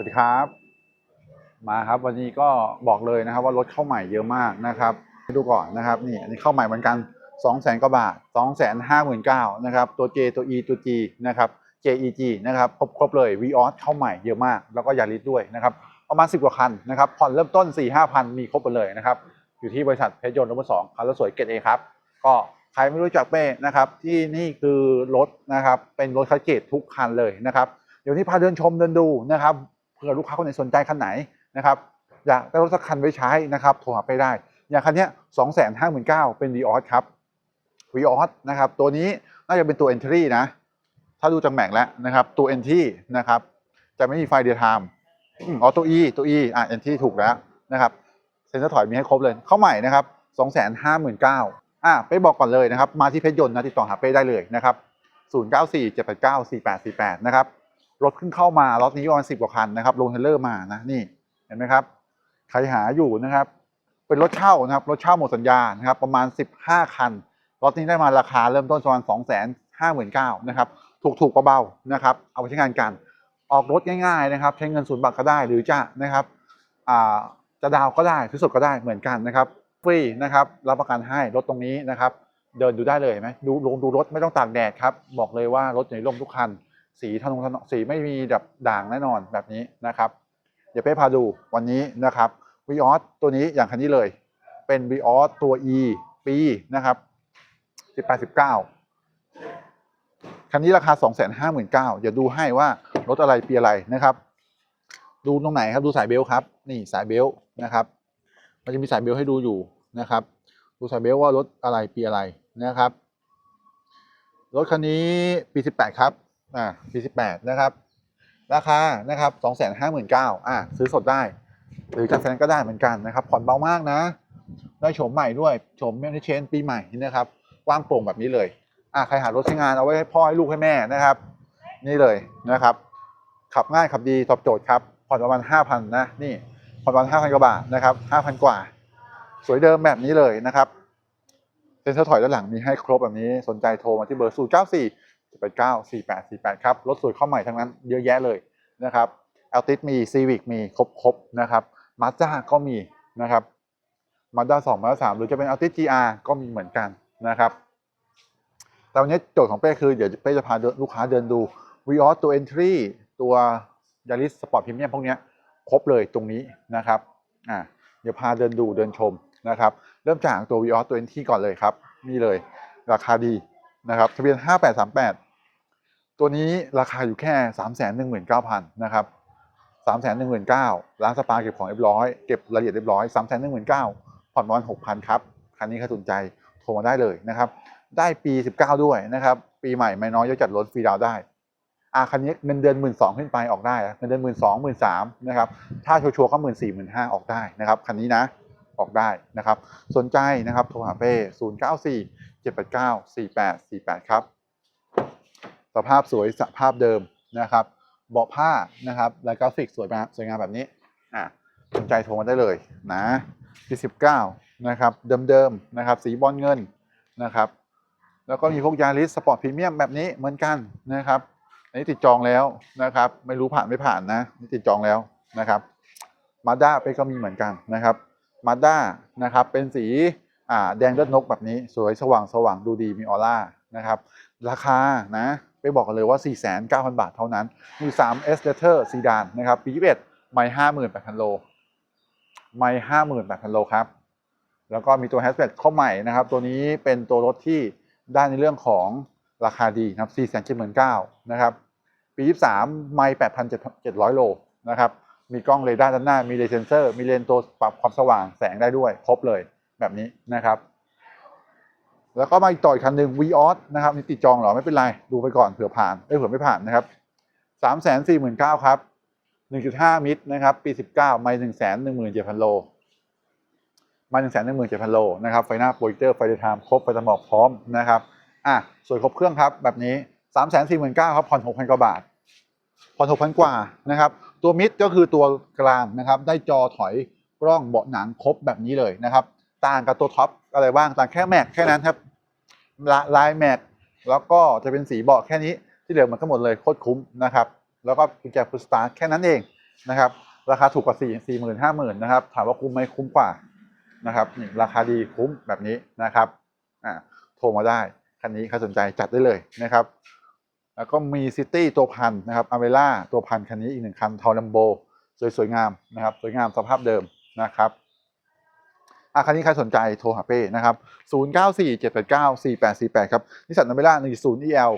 สวัสดีครับ มาครับวันนี้ก็บอกเลยนะครับ ว่ารถเข้าใหม่เยอะมากนะครับดูก่อนนะครับนี่อันนี้เข้าใหม่เหมือนกัน2 0 0แสนกว่าบาท2 5 9 0 0 0นะครับตัว J ตัว E ตัว G นะครับ JEG นะครับครบครบเลย v ีออสเข้าใหม่เยอะมาก แล้วก็ยาริสด้วยนะครับประมาณ10 กว่าคันนะครับผ่อนเริ่มต้น 4 5 0 0 0 มีครบหมดเลยนะครับอยู่ที่บริษัทเพชรยนต์รถมือสองคันรถสวยเกรดเอครับก็ใครไม่รู้จักเป้นะครับที่นี่คือรถนะครับเป็นรถคัสเกตทุกคันเลยนะครับเดี๋ยวนี้พาเดินชมเดินดูนะครับ เผื่อลูกค้าคนไหนสนใจคันไหนนะครับอยากได้รถสักคันไว้ใช้นะครับโทรหาไปได้ อย่างคันนี้สองแสนห้าหมื่นเก้าเป็นวีออสครับวีออสนะครับตัวนี้น่าจะเป็นตัว Entry นะ ถ้าดูจากแม็กแล้วนะครับตัว Entry นะครับจะไม่มีไฟเดียร์ไทม์อ๋อตัว E ตัว E อะ Entry ถูกแล้วนะครับเซ็นเซอร์ถอยมีให้ครบเลย เข้าใหม่นะครับสองแสนห้าหมื่นเก้าอะเป้บอกก่อนเลยนะครับ มาที่เพชรยนต์นะติดต่อหาเป้ได้เลยนะครับศูนย์เก้าสี่เจ็ดแปดเก้าสี่แปดสี่แปดนะครับ รถเพิ่งเข้ามาล็อตนี้ประมาณสิบกว่าคันนะครับลงเทเลอร์มานะนี่เห็นไหมครับใครหาอยู่นะครับ เป็นรถเช่านะครับรถเช่าหมดสัญญานะครับ ประมาณ 15 คันรถนี้ได้มาราคาเริ่มต้นประมาณ2 5 9 0 0 0นะครับถูกถูกๆเบาๆนะครับ เอาไปใช้งานกันออกรถง่ายๆนะครับ ใช้เงินศูนย์บาทก็ได้หรือจะนะครับจะดาวก็ได้ซื้อสดก็ได้เหมือนกันนะครับฟรีนะครับรับประกันให้รถตรงนี้นะครับ เดินดูได้เลยไหมดูลงดูรถไม่ต้องตากแดดครับบอกเลยว่ารถอยู่ในร่มทุกคัน สีทะนงทะนงสีไม่มีแบบด่างแน่นอนแบบนี้นะครับ เดี๋ยวเป้พาดูวันนี้นะครับวีออสตัวนี้อย่างคันนี้เลย เป็นวีออสตัว E ปีนะครับ18 19คันนี้ราคา 259,000เดี๋ยวดูให้ว่ารถอะไรปีอะไรนะครับ ดูตรงไหนครับดูสายเบลต์ครับ นี่สายเบลต์นะครับ มันจะมีสายเบลต์ให้ดูอยู่นะครับ ดูสายเบลต์ว่ารถอะไรปีอะไรนะครับรถคันนี้ปี 18 ครับ อ่าปี18นะครับ ราคานะครับ259,000อ่าซื้อสดได้ หรือจัดไฟนก็ได้เหมือนกันนะครับ ผ่อนเบามากนะ ได้โฉมใหม่ด้วยโฉมเมนเชนปีใหม่นะครับกว้างโปร่งแบบนี้เลยอ่าใครหารถใช้งานเอาไว้ให้พ่อให้ลูกให้แม่นะครับ นี่เลยนะครับ ขับง่ายขับดีตอบโจทย์ครับ ผ่อนประมาณ5,000นะนี่ผ่อนประมาณ5,000กว่าบาทนะครับ5,000 กว่า สวยเดิมแบบนี้เลยนะครับเซ็นเซอร์ถอยด้านหลังมีให้ครบแบบนี้สนใจโทรมาที่เบอร์0 9 4 8 9 4 8 4 8ครับ รถสวยเข้าใหม่ทั้งนั้นเยอะแยะเลยนะครับแอลติสมีซีวิกมีครบครบนะครับมาด้าก็มีนะครับมาด้าสองมาด้าสามหรือจะเป็นแอลติส GR ก็มีเหมือนกันนะครับ แต่วันนี้โจทย์ของเป้คือ เดี๋ยวเป้จะพาลูกค้าเดินดู v ีออสตัว Entry ตัวยาริสสปอร์ตพรีเมียมพวกนี้ครบเลยตรงนี้นะครับอ่าเดี๋ยวพาเดินดูเดินชมนะครับ เริ่มจากตัว v ีออสตัว Entry ก่อนเลยครับ นี่เลย ราคาดี นะครับทะเบียน 5838 ตัวนี้ราคาอยู่แค่ 319,000นะครับ319,000ล้างสปาเก็บของเรียบร้อยเก็บรายละเอียดเรียบร้อย319,000ผ่อนประมาณ6,000ครับคันนี้ใครสนใจโทรมาได้เลยนะครับได้ปี 19 ด้วยนะครับปีใหม่ไม่น้อยยกจัดรถฟรีดาวได้อาคันนี้เงินเดือน1 2ื่นขึ้นไปออกได้เงินเดือน1 2 0 0 0 1 3 0 0 0นะครับถ้าชัวร์ๆก็1 4 0 0 0 1 5 0 0ออกได้นะครับคันนี้นะ ออกได้นะครับ สนใจนะครับโทรหาเป้0 9 4 7 8 9 4 8 4 8ครับ สภาพสวยสภาพเดิมนะครับเบาะผ้านะครับลายกราฟิกสวยมาสวยงามแบบนี้อะสนใจโทรมาได้เลยนะที่19นะครับเดิมๆนะครับ สีบอลเงินนะครับแล้วก็มีพวกยาริสสปอร์ตพรีเมียมแบบนี้เหมือนกันนะครับอันนี้ติดจองแล้วนะครับ ไม่รู้ผ่านไม่ผ่านนะนี่ติดจองแล้วนะครับมาด้าไปก็มีเหมือนกันนะครับ มาด้านะครับเป็นสีแดงเลือดนกแบบนี้สวยสว่างสว่างดูดีมีออร่านะครับราคานะไปบอกกันเลยว่า 49,000 บาทเท่านั้น มี 3 S Letter ซีดานนะครับปี21ไม่58,000 โล ไม่58,000 โลครับ แล้วก็มีตัว h a t c h b a c เข้าใหม่นะครับ ตัวนี้เป็นตัวรถที่ได้ในเรื่องของราคาดีนะครับ479,000นะครับปี 23 ไม่8,700 โลนะครับ มีกล้องเรดาร์ด้านหน้า มีเลนเซอร์ มีเลนส์ตัวปรับความสว่างแสงได้ด้วย ครบเลยแบบนี้นะครับ แล้วก็มาอีกต่ออีกคันหนึ่ง v ีออนะครับนี่ติดจองเหรอไม่เป็นไร ดูไปก่อนเผื่อผ่านเอ้ยเผื่อไม่ผ่านนะครับสามแสนสี่หมื่นเก้าครับหนึ่งจุดห้ามิตรนะครับ ปีสิบเก้าไม่หนึ่งแสนหนึ่งหมื่นเจ็ดพันโลม่หนึ่งแสนหนึ่งหมื่นเจ็ดพันโลนะครับไฟหน้าโปรเจคเตอร์ไฟเดย์ไทม์ครบไฟสมอกพร้อมนะครับอะสวยครบเครื่องครับแบบนี้สามแสนสี่หมื่นเก้าครับผ่อนหกพันกว่าบาทผ่อนหกพันกว่านะครับ ตัวมิดก็คือตัวกลางนะครับได้จอถอยกล้องเบาะหนังครบแบบนี้เลยนะครับ ต่างกับตัวท็อปอะไรบ้างต่างแค่แม็กแค่นั้นครับลลายแม็กแล้วก็จะเป็นสีเบาะแค่นี้ที่เหลือมันก็หมดเลยโคตรคุ้มนะครับ แล้วก็กุญแจพุสตาร์แค่นั้นเองนะครับราคาถูกกว่าสี่สี่หมื่นห้าหมื่นนะครับถามว่าคุ้มไหมคุ้มกว่านะครับนี่ราคาดีคุ้มแบบนี้นะครับอ่าโทรมาได้คันนี้ใครสนใจจัดได้เลยนะครับ แล้วก็มีซิตี้ตัวพันนะครับอเวล่าตัวพันคันนี้อีกหนึ่งคันทอร์ลัมโบสวยสวยงามนะครับ สวยงามสภาพเดิมนะครับอะคันนี้ใครสนใจโทรหาเป้นะครับ 0 9 4 7 8 9 4 8 4 8 ครับ นิสสันอเวล่า10 EL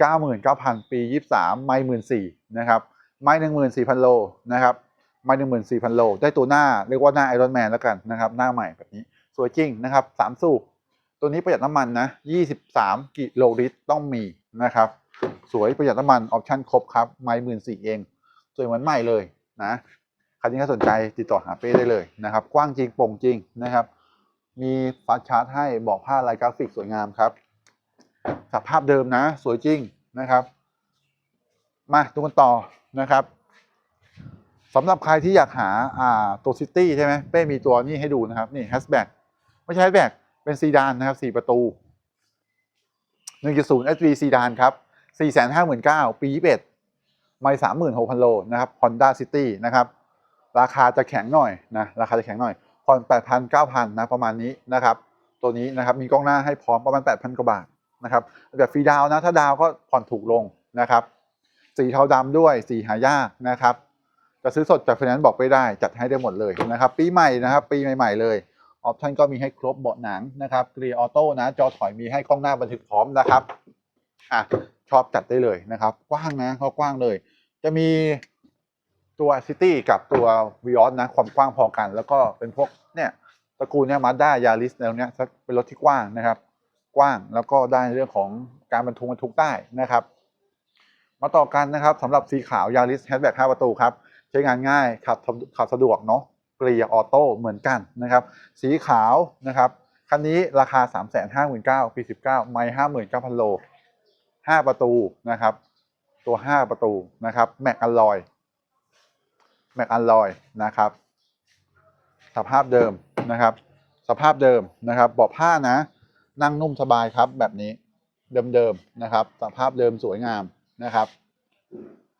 399,000 ปี 23 ไม่14,000นะครับ ไม่14,000 โลนะครับ ไม่14,000 โล ได้ตัวหน้าเรียกว่าหน้าไอรอนแมนแล้วกันนะครับ หน้าใหม่แบบนี้ สวยจริงนะครับ 3 สูบ ตัวนี้ประหยัดน้ำมันนะ 23 กิโลลิตรต้องมีนะครับ สวยประหยัดน้ำมันออปชั่นครบครับ ไม่หมื่นสี่เอง สวยเหมือนใหม่เลยนะใครที่สนใจติดต่อหาเป้ได้เลยนะครับ กว้างจริงโปร่งจริงนะครับ มีฟาสชาร์จให้บอกผ้าลายกราฟิกสวยงามครับสภาพเดิมนะ สวยจริงนะครับ มาดูกันต่อนะครับสำหรับใครที่อยากหาอ่าตัวซิตี้ใช่ไหมเป้มีตัวนี้ให้ดูนะครับ นี่แฮชแบ็กไม่ใช่แฮชแบ็กเป็นซีดานนะครับสี่ประตู 1.0 SV ซีดานครับ 459,000 ปี21ไม่36,000 โลนะครับ Honda City นะครับ ราคาจะแข็งหน่อยนะ ราคาจะแข็งหน่อยผ่อน8,000 9,000นะประมาณนี้นะครับ ตัวนี้นะครับมีกล้องหน้าให้พร้อมประมาณ 8,000 กว่าบาทนะครับแบบฟรีดาวนะ ถ้าดาวก็ผ่อนถูกลงนะครับ สีเทาดำด้วย สีหายากนะครับ จะซื้อสดจากไฟแนนซ์บอกไม่ได้ จัดให้ได้หมดเลยนะครับ ปีใหม่นะครับ ปีใหม่ๆเลยออปชั่นก็มีให้ครบเบาะหนังนะครับเกลียร์ออโต้นะ จอถอยมีให้กล้องหน้าบันทึกพร้อมนะครับอะ ชอบจัดได้เลยนะครับ กว้างนะเขากว้างเลย จะมีตัวซิตี้กับตัววิออสนะ ความกว้างพอกัน แล้วก็เป็นพวกเนี่ยตระกูลเนี่ยมาด้ายาริสแนวเนี้ยเป็นรถที่กว้างนะครับ กว้างแล้วก็ได้เรื่องของการบรรทุกบรรทุกได้นะครับ มาต่อกันนะครับสำหรับสีขาวยาริสแฮชแบ็ก5ประตูครับใช้งานง่ายขับขับสะดวกเนาะเกลียร์ออโต้เหมือนกันนะครับ สีขาวนะครับคันนี้ราคา 3 5 9 0 0 0ปี 19 ไม่ 59,000 โล 5 ประตูนะครับ ตัว 5 ประตูนะครับแม็กอลลอยแม็กอลลอยนะครับ สภาพเดิมนะครับ สภาพเดิมนะครับเบาะผ้านะ นั่งนุ่มสบายครับแบบนี้เดิมๆนะครับ สภาพเดิมสวยงามนะครับ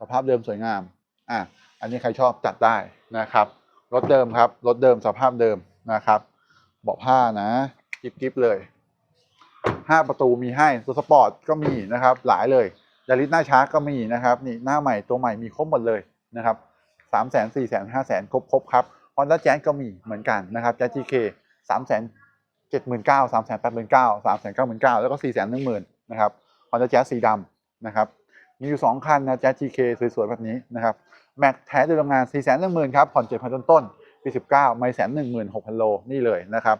สภาพเดิมสวยงามอะอันนี้ใครชอบจัดได้นะครับรถเดิมครับรถเดิมสภาพเดิมนะครับเบาะผ้านะกิบกิบเลย ห้าประตูมีให้ตัวสปอร์ตก็มีนะครับหลายเลยยาริสหน้าช้าร์กก็มีนะครับนี่หน้าใหม่ตัวใหม่มีครบหมดเลยนะครับสามแสนสี่แสนห้าแสนครบครบครับฮอนด้าแจ๊สก็มีเหมือนกันนะครับแจ๊จีเคสามแสนเจ็ดหมื่นเก้าสามแสนแปดหมื่นเก้าสามแสนเก้าหมื่นเก้าแล้วก็สี่แสนหนึ่งหมื่นนะครับฮอนด้าแจ๊สสีดำนะครับมีอยู่สองคันนะแจ๊จีเคสวยๆแบบนี้นะครับแม็กแท้โดยโรงงาน4 1 0 0 0 0ครับผ่อน7,000ต้นต้นๆปี19ไม่แสน16,000โลนี่เลยนะครับ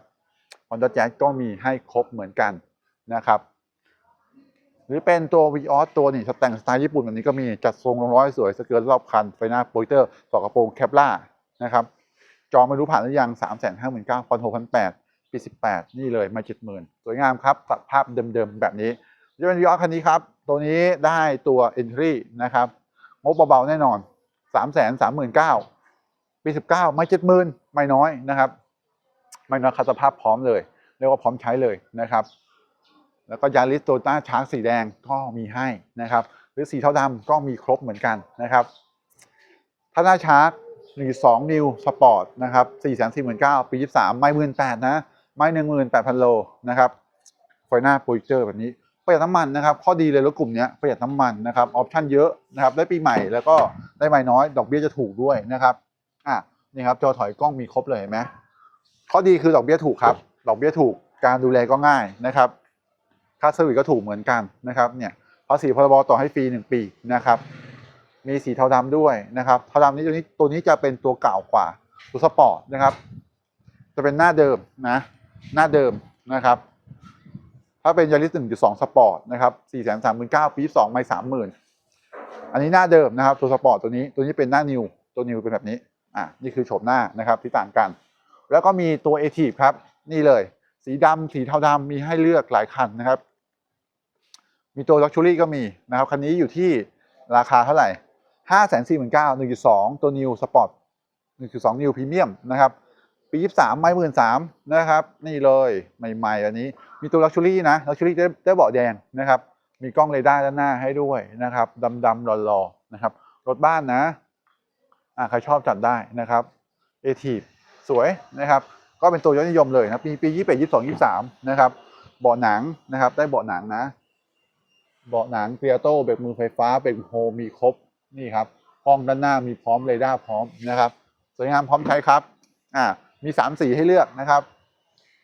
Honda Jazz ก็มีให้ครบเหมือนกัน นะครับหรือเป็นตัว v ีออสตัวนี่แต่งสไตล์ญี่ปุ่นแบบนี้ก็มีจัดทรงลงร้อยสวยสเกิร์ตรอบคัน ไฟหน้าโปรเจคเตอร์ต่อกระโปรงแคปล่านะครับจอไม่รู้ผ่านหรือยัง 3 5 9 0 0 0ผ่อน6,800ปี 18 นี่เลยมา 70,000 สวยงามครับสภาพเดิมๆ แบบนี้จะเป็น v ีออสคันนี้ครับ ตัวนี้ได้ตัว Entry นะครับ งบเบาๆ แน่นอนสามแสนสามหมื่นเก้าปีสิบเก้าม่เจ็ดหมื่นไม่น้อยนะครับ ไม่น้อยคัสภาพพร้อมเลย เรียกว่าพร้อมใช้เลยนะครับ แล้วก็ยาริสโตต้าช้างสีแดงก็มีให้นะครับ หรือสีเทาดำก็มีครบเหมือนกันนะครับถ้าหน้าชาร์กหนึ่งสองนิวสปอร์ตนะครับสี่แสนสี่หมื่นเก้าปียี่สามไม่หมื่นแปดนะ ไม่หนึ่งหมื่นแปดพันโลนะครับไฟหน้าโปรเจคเตอร์แบบนี้ประหยัดน้ำมันนะครับ ข้อดีเลยรถกลุ่มนี้ประหยัดน้ำมันนะครับออปชั่นเยอะนะครับ ได้ปีใหม่แล้วก็ได้ใหม่น้อย ดอกเบี้ยจะถูกด้วยนะครับอะนี่ครับจอถอยกล้องมีครบเลยเห็นไหมข้อดีคือดอกเบี้ยถูกครับ ดอกเบี้ยถูกการดูแลก็ง่ายนะครับ ค่าเซอร์วิสก็ถูกเหมือนกันนะครับเนี่ยภาษีพรบต่อให้ฟรีหนึ่งปีนะครับมีสีเทาดำด้วยนะครับเทาดำนี้ตัวนี้ตัวนี้จะเป็นตัวเก่ากว่าตัวสปอร์ตนะครับ จะเป็นหน้าเดิมนะ หน้าเดิมนะครับ ถ้าเป็นยาริส1.2สปอร์ตนะครับ4 3 9 0 0 0ปี2ไม่30,000อันนี้หน้าเดิมนะครับ ตัวสปอร์ตตัวนี้ตัวนี้เป็นหน้านิวตัวนิวเป็นแบบนี้อะนี่คือโฉมหน้านะครับที่ต่างกัน แล้วก็มีตัวเอทีฟครับนี่เลย สีดำสีเทาดำมีให้เลือกหลายคันนะครับ มีตัว Luxury ก็มีนะครับ คันนี้อยู่ที่ราคาเท่าไหร่5 4 9 0 0 0 1.2 ตัวนิวสปอร์ต1.2นิวพรีเมียมนะครับ ปี 23 ไม่หมื่นสามนะครับ นี่เลยใหม่ๆอันนี้ มีตัว Luxury นะ Luxury ได้ได้เบาะแดงนะครับ มีกล้องเรดาร์ด้านหน้าให้ด้วยนะครับดำๆหล่อๆนะครับ รถบ้านนะอ่าใครชอบจัดได้นะครับเอทีสวยนะครับ ก็เป็นตัวยอดนิยมเลยนะปีปียี่สิบเอ็ดยี่สองยี่สามนะครับเบาะหนังนะครับ ได้เบาะหนังนะ เบาะหนังเปียโต้เบรกมือไฟฟ้าเบรกโฮมีครบนี่ครับห้องด้านหน้ามีพร้อมเรดาร์พร้อมนะครับ สวยงามพร้อมใช้ครับอ่ามีสามสีให้เลือกนะครับ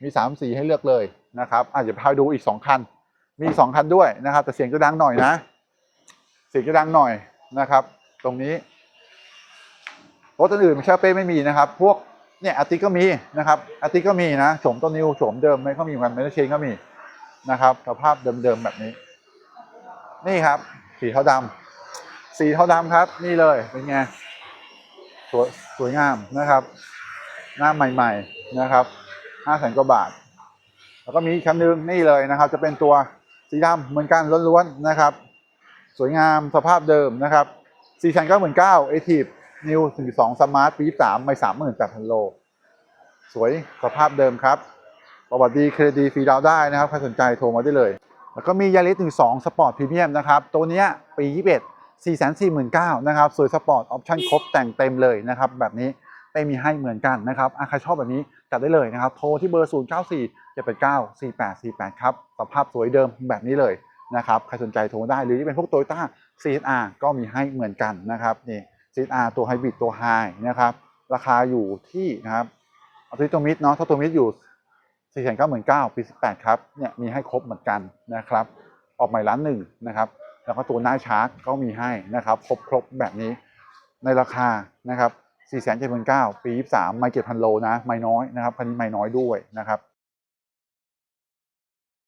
มีสามสีให้เลือกเลยนะครับอาจจะเดี๋ยวพาดูอีกสองคัน มีสองคันด้วยนะครับ แต่เสียงจะดังหน่อยนะ เสียงจะดังหน่อยนะครับ ตรงนี้รถอื่นๆไม่ใช่เป้ไม่มีนะครับ พวก เนี่ยอาร์ติก็มีนะครับอาร์ติก็มีนะโฉมต้นนิวโฉมเดิมไม่ก็มีเหมือนกันไม่ได้เชนก็มีนะครับสภาพเดิมๆแบบนี้ นี่ครับ สีเทาดำสีเทาดำครับ นี่เลยเป็นไงสวยสวยงามนะครับ หน้าใหม่ ๆนะครับห้าแสนกว่าบาท แล้วก็มีอีกคันนึงนี่เลยนะครับ จะเป็นตัวสีดำเหมือนกันล้วนๆนะครับ สวยงามสภาพเดิมนะครับสี่แสนเก้าหมื่นเก้าเอทีฟ นิวสี่สองสมาร์ทปีสามไม่สามหมื่นแปดพันโล สวยสภาพเดิมครับ ประวัติดีเครดิตดีฟรีดาวได้นะครับ ใครสนใจโทรมาได้เลย แล้วก็มียาริสหนึ่งสองสปอร์ตพรีเมียมนะครับ ตัวนี้ปียี่สิบเอ็ดสี่แสนสี่หมื่นเก้านะครับ สวยสปอร์ตออปชั่นครบแต่งเต็มเลยนะครับ แบบนี้ไม่มีให้เหมือนกันนะครับใครชอบแบบนี้จัดได้เลยนะครับ โทรที่เบอร์ 0 9 4 7 8 9 4 8 4 8 ครับ สภาพสวยเดิมแบบนี้เลยนะครับ ใครสนใจโทรได้ หรือที่เป็นพวกโตโยต้า CSR ก็มีให้เหมือนกันนะครับนี่ CSR ตัวไฮบริดตัวไฮนะครับ ราคาอยู่ที่นะครับเอาที่ตัวมิดเนาะถ้าตัวมิดอยู่4 9 9 0 0 0ปี18ครับเนี่ยมีให้ครบเหมือนกันนะครับ ออกใหม่ล้านหนึ่งนะครับ แล้วก็ตัวหน้าชาร์กก็มีให้นะครับ ครบครบแบบนี้ในราคานะครับ4 7 9 0 0 0ปี23ไม่เก็บพันโลนะไม่น้อยนะครับคันนี้ไม่น้อยด้วยนะครับ